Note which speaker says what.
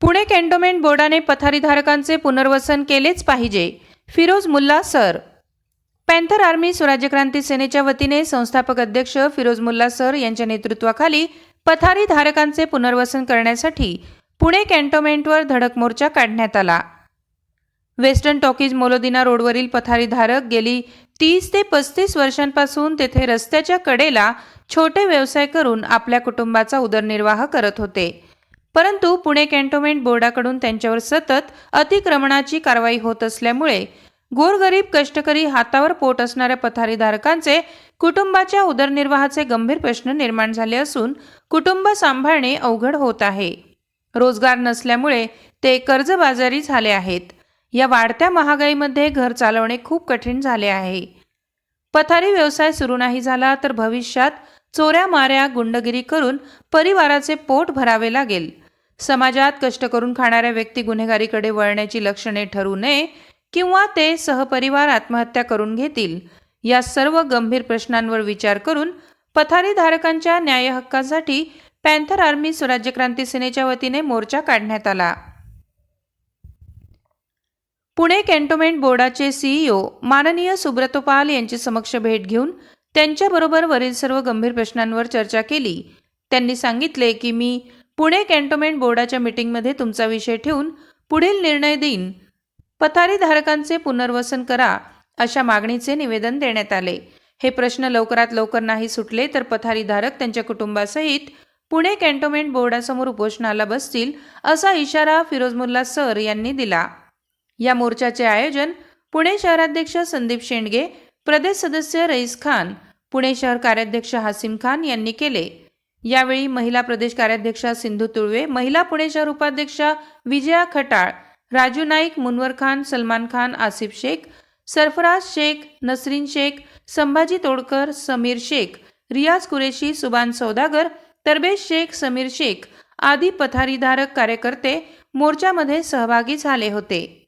Speaker 1: Pune cantonment बोर्डाने पथारीधारकांचे पुनर्वसन केलेच पाहिजे. Firoz Mulla sir. Panther army स्वराज्य क्रांती सेनेच्या वतीने संस्थापक अध्यक्ष फिरोज मुल्ला सर यांच्या नेतृत्वाखाली पथारीधारकांचे पुनर्वसन करण्यासाठी पुणे कॅन्टोन्मेंटवर धडक मोर्चा काढण्यात आला. वेस्टर्न टॉकीज मोलोदिना रोडवरील पथारीधारक गेली तीस ते पस्तीस वर्षांपासून तेथे रस्त्याच्या कडेला छोटे व्यवसाय करून आपल्या कुटुंबाचा उदरनिर्वाह करत होते. परंतु पुणे कॅन्टोन्मेंट बोर्डाकडून त्यांच्यावर सतत अतिक्रमणाची कारवाई होत असल्यामुळे गोरगरीब कष्टकरी हातावर पोट असणाऱ्या पथारीधारकांचे कुटुंबाच्या उदरनिर्वाहाचे गंभीर प्रश्न निर्माण झाले असून कुटुंब सांभाळणे अवघड होत आहे. रोजगार नसल्यामुळे ते कर्जबाजारी झाले आहेत. या वाढत्या महागाईमध्ये घर चालवणे खूप कठीण झाले आहे. पथारी व्यवसाय सुरू नाही झाला तर भविष्यात चोऱ्या माऱ्या गुंडगिरी करून परिवाराचे पोट भरावे लागेल. समाजात कष्ट करून खाणाऱ्या व्यक्ती गुन्हेगारीकडे वळण्याची लक्षणे ठरू नये किंवा ते सहपरिवार आत्महत्या करून घेतील या सर्व गंभीर प्रश्नांवर विचार करून पथारीधारकांच्या न्याय हक्कासाठी पॅन्थर आर्मी स्वराज्य क्रांती सेनेच्या वतीने मोर्चा काढण्यात आला. पुणे कॅन्टोमेंट बोर्डाचे सीईओ माननीय सुब्रतो पाल यांची समक्ष भेट घेऊन त्यांच्याबरोबर वरील सर्व गंभीर प्रश्नांवर चर्चा केली. त्यांनी सांगितले की मी पुणे कॅन्टोन्मेंट बोर्डाच्या मीटिंगमध्ये तुमचा विषय ठेवून पुढील निर्णय देईन. पथारीधारकांचे पुनर्वसन करा अशा मागणीचे निवेदन देण्यात आले. हे प्रश्न लवकरात लवकर नाही सुटले तर पथारीधारक त्यांच्या कुटुंबासहित पुणे कॅन्टोन्मेंट बोर्डासमोर उपोषणाला बसतील असा इशारा फिरोज मुल्ला सर यांनी दिला. या मोर्चाचे आयोजन पुणे शहराध्यक्ष संदीप शेंडगे प्रदेश सदस्य रईस खान पुणे शहर कार्याध्यक्ष हासिम खान यांनी केले. यावेळी महिला प्रदेश कार्याध्यक्षा सिंधू तुळवे महिला पुणे शहर उपाध्यक्षा विजया खटाळ राजू नाईक मुनवर खान सलमान खान आसिफ शेख सरफराज शेख नसरीन शेख संभाजी तोडकर समीर शेख रियाज कुरेशी सुबान सौदागर तरबेज शेख समीर शेख आदी पथारीधारक कार्यकर्ते मोर्चामध्ये सहभागी झाले होते.